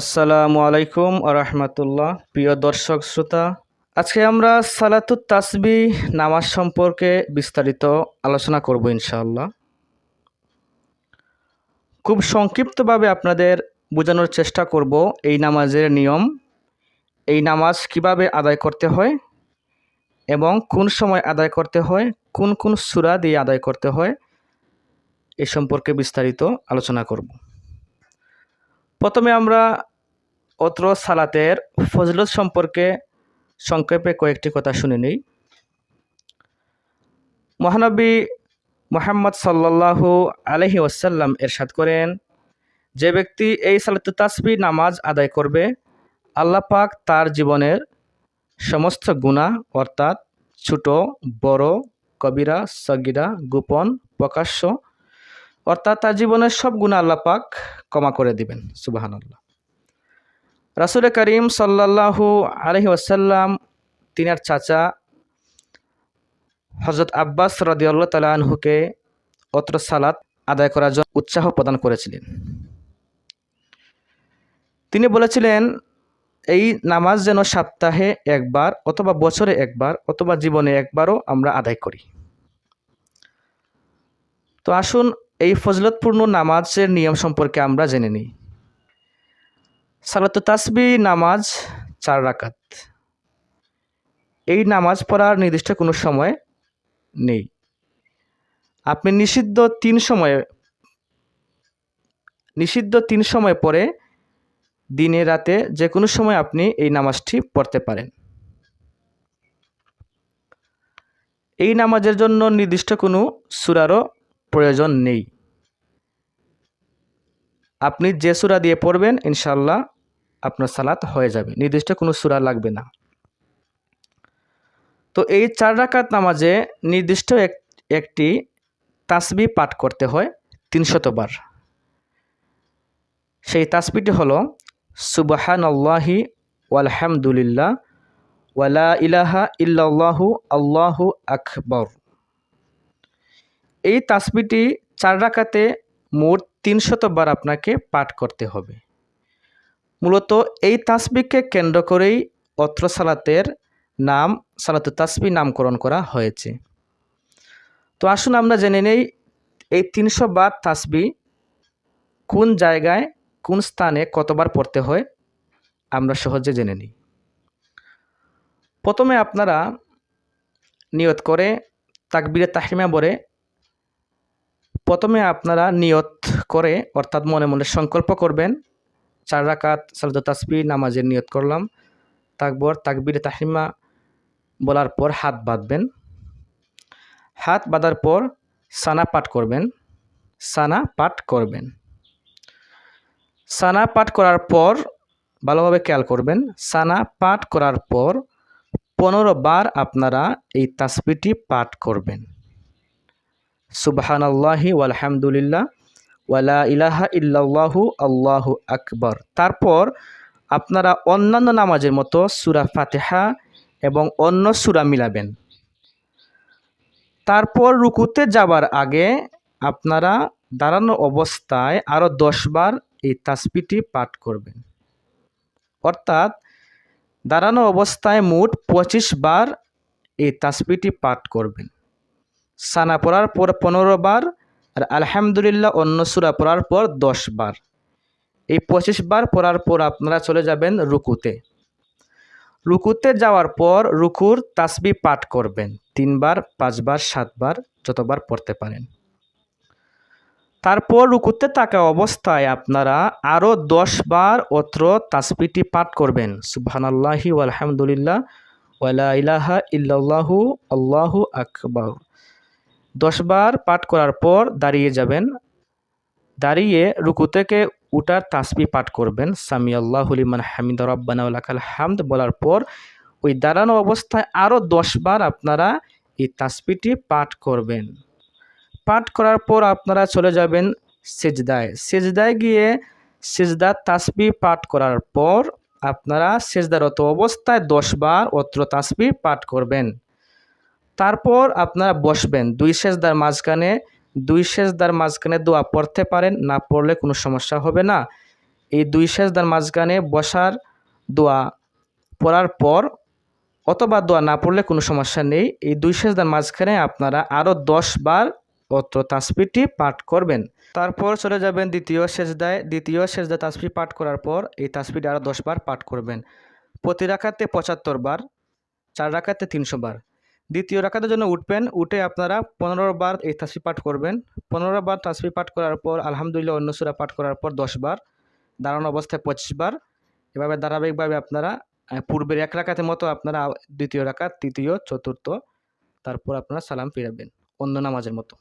আসসালামু আলাইকুম আরহামতুল্লাহ প্রিয় দর্শক, শ্রোতা, আজকে আমরা সালাতুত তাসবি নামাজ সম্পর্কে বিস্তারিত আলোচনা করব ইনশাআল্লাহ। খুব সংক্ষিপ্তভাবে আপনাদের বোঝানোর চেষ্টা করব এই নামাজের নিয়ম, এই নামাজ কীভাবে আদায় করতে হয় এবং কোন সময় আদায় করতে হয়, কোন কোন সুরা দিয়ে আদায় করতে হয়, এ সম্পর্কে বিস্তারিত আলোচনা করব। প্রথমে আমরা অত্র সালাতের ফজলত সম্পর্কে সংক্ষেপে কয়েকটি কথা শুনে নিই। মহানবী মোহাম্মদ সাল্লাল্লাহু আলহি ওসাল্লাম এরশাদ করেন, যে ব্যক্তি এই সালাত তাসবি নামাজ আদায় করবে, আল্লাহ পাক তার জীবনের সমস্ত গুণা অর্থাৎ ছোট, বড়, কবিরা সগিরা গোপন, প্রকাশ্য অর্থাৎ তার জীবনের সব গুণা আল্লাহ পাক ক্ষমা করে দিবেন সুবাহান আল্লাহ রাসুল করিম সাল্লাহু আলহি ওসাল্লাম তিনার চাচা হজরত আব্বাস রদিয়াল্লাহ তালাহুকে অত্র সালাত আদায় করার জন্য উৎসাহ প্রদান করেছিলেন। তিনি বলেছিলেন, এই নামাজ যেন সপ্তাহে একবার অথবা বছরে একবার অথবা জীবনে একবারও আমরা আদায় করি। তো আসুন এই ফজলতপূর্ণ নামাজের নিয়ম সম্পর্কে আমরা জেনে নিই। সালাত তাসবি নামাজ চার রাকাত। এই নামাজ পড়ার নির্দিষ্ট কোনো সময় নেই। আপনি নিষিদ্ধ তিন সময়ে, নিষিদ্ধ তিন সময় পরে দিনে রাতে যে কোনো সময় আপনি এই নামাজটি পড়তে পারেন। এই নামাজের জন্য নির্দিষ্ট কোনো সুরারও প্রয়োজন নেই। আপনি যে সুরা দিয়ে পড়বেন ইনশাল্লাহ আপনার সালাত হয়ে যাবে। নির্দিষ্ট কোনো সুরা লাগবে না। তো এই চার রাকাত নামাজে নির্দিষ্ট এক, একটি তাসবি পাঠ করতে হয় তিনশতবার সেই তাসবিটি হলো সুবাহান আল্লাহি ওয়ালহামদুলিল্লাহ ওয়ালা ইলাহা ইল্লাল্লাহু আল্লাহু আকবর। এই তাসবিটি চার রাকাতে মোট তিনশতবার আপনাকে পাঠ করতে হবে। মূলত এই তাসবিকে কেন্দ্র করেই অত্র সালাতের নাম, সালাতু তাসবি নামকরণ করা হয়েছে। তো আসুন আমরা জেনে নেই এই তিনশো বার তাসবি কোন জায়গায়, কোন স্থানে কতবার পড়তে হয়, আমরা সহজে জেনে নিই। প্রথমে আপনারা নিয়ত করে তাকবিরে তাহিমা বলে প্রথমে আপনারা নিয়ত করে, অর্থাৎ মনে মনে সংকল্প করবেন, চার রাকাত সালদ তাসবি নামাজের নিয়ত করলাম, তাকবর, তাকবির তাহিমা বলার পর হাত বাঁধবেন। হাত বাঁধার পর সানা পাঠ করবেন, সানা পাঠ করবেন। সানা পাঠ করার পর ভালোভাবে খেয়াল করবেন, সানা পাঠ করার পর পনেরো বার আপনারা এই তাসবিটি পাঠ করবেন। সুবাহান আলহামদুলিল্লাহ ওয়ালা ইলাহা ইল্লাল্লাহু আল্লাহু আকবর। তারপর আপনারা অন্যান্য নামাজের মতো সুরা ফাতেহা এবং অন্য সুরা মিলাবেন। তারপর রুকুতে যাবার আগে আপনারা দাঁড়ানো অবস্থায় আরও দশবার এই তাসবিটি পাঠ করবেন। অর্থাৎ দাঁড়ানো অবস্থায় মোট পঁচিশ বার এই তাসপিটি পাঠ করবেন। সানা পড়ার পর পনেরো বার আর আলহামদুলিল্লাহ অন্য সুরা পড়ার পর দশ বার। এই পঁচিশ বার পড়ার পর আপনারা চলে যাবেন রুকুতে। রুকুতে যাওয়ার পর রুকুর তাসবি পাঠ করবেন। তিনবার পাঁচবার সাতবার যতবার পড়তে পারেন। তারপর রুকুতে থাকা অবস্থায় আপনারা আরও দশ বার অত্র তাসবিটি পাঠ করবেন। সুবহানাল্লাহি আলহামদুলিল্লাহ ওয়ালা ইলাহা ইল্লাল্লাহু, আল্লাহু আকবর। দশবার পাঠ করার পর দাঁড়িয়ে যাবেন। দাঁড়িয়ে রুকু থেকে উটার তাসবি পাঠ করবেন। সামি আল্লাহ আল্লাহুলিমান হামিদ রব্বানা উল্লাকাল হামদ বলার পর ওই দাঁড়ানো অবস্থায় আরও দশবার আপনারা এই তাসবিটি পাঠ করবেন। পাঠ করার পর আপনারা চলে যাবেন সেজদায়। সেজদায় গিয়ে সেজদার তাসবি পাঠ করার পর আপনারা সেজদারত অবস্থায় দশবার অত্র তাসবি পাঠ করবেন। তারপর আপনারা বসবেন। দুই সেজদার মাঝখানে, দুই সেজদার মাঝখানে দোয়া পড়তে পারেন, না পড়লে কোনো সমস্যা হবে না। এই দুই সেজদার মাঝখানে বসার দোয়া পড়ার পর অথবা দোয়া না পড়লে কোনো সমস্যা নেই। এই দুই সেজদার মাঝখানে আপনারা আরও দশ বার অত্র তাসবিটি পাঠ করবেন। তারপর চলে যাবেন দ্বিতীয় সেজদায়। দ্বিতীয় সেজদা তাসবি পাঠ করার পর এই তাসবিটি আরও দশ বার পাঠ করবেন। প্রতি রাখাতে পঁচাত্তর বার, চার রাখাতে তিনশো বার। দ্বিতীয় রাখাতের জন্য উঠবেন, উঠে আপনারা পনেরো বার এই তাসবি পাঠ করবেন। পনেরো বার তাসবি পাঠ করার পর, আলহামদুলিল্লাহ অন্য সুরা পাঠ করার পর দশ বার, দাঁড়ানো অবস্থায় পঁচিশ বার। এভাবে ধারাবাহিকভাবে আপনারা পূর্বের এক রাখাতের মতো আপনারা দ্বিতীয় রাকাত, তৃতীয়, চতুর্থ, তারপর আপনারা সালাম ফিরাবেন অন্য নামাজের মতো।